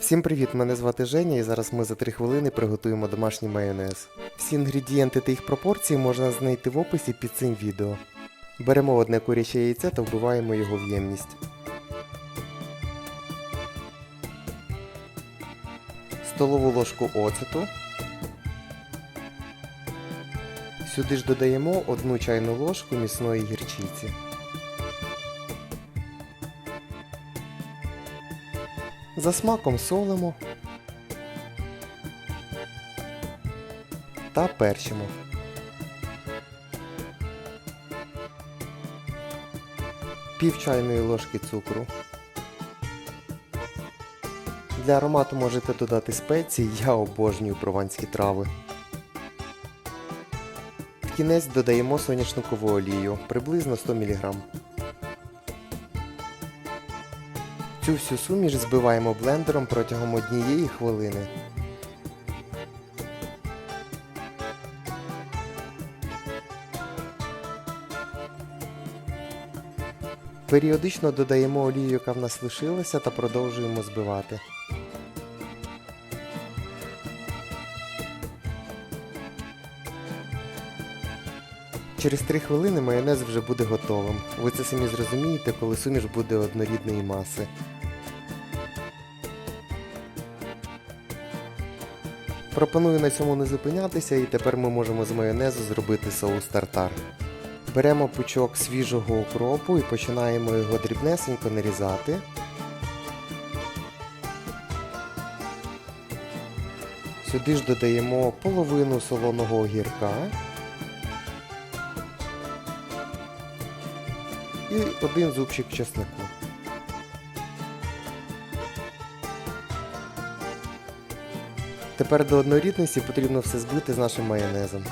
Всім привіт! Мене звати Женя і зараз ми за 3 хвилини приготуємо домашній майонез. Всі інгредієнти та їх пропорції можна знайти в описі під цим відео. Беремо одне куряче яйце та вбиваємо його в ємність. Столову ложку оцету. Сюди ж додаємо одну чайну ложку міцної гірчиці. За смаком солимо та перчимо. Пів чайної ложки цукру. Для аромату можете додати спеції, я обожнюю прованські трави. В кінець додаємо соняшникову олію, приблизно 100 мг. Цю всю суміш збиваємо блендером протягом однієї хвилини. Періодично додаємо олію, яка в нас лишилася, та продовжуємо збивати. Через 3 хвилини майонез вже буде готовим. Ви це самі зрозумієте, коли суміш буде однорідної маси. Пропоную на цьому не зупинятися і тепер ми можемо з майонезу зробити соус тартар. Беремо пучок свіжого укропу і починаємо його дрібнесенько нарізати. Сюди ж додаємо половину солоного огірка і один зубчик чеснику. Тепер до однорідності потрібно все збити з нашим майонезом.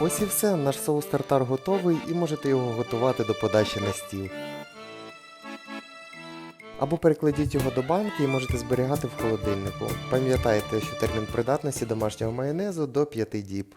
Ось і все, наш соус тартар готовий і можете його готувати до подачі на стіл. Або перекладіть його до банки і можете зберігати в холодильнику. Пам'ятайте, що термін придатності домашнього майонезу до 5 діб.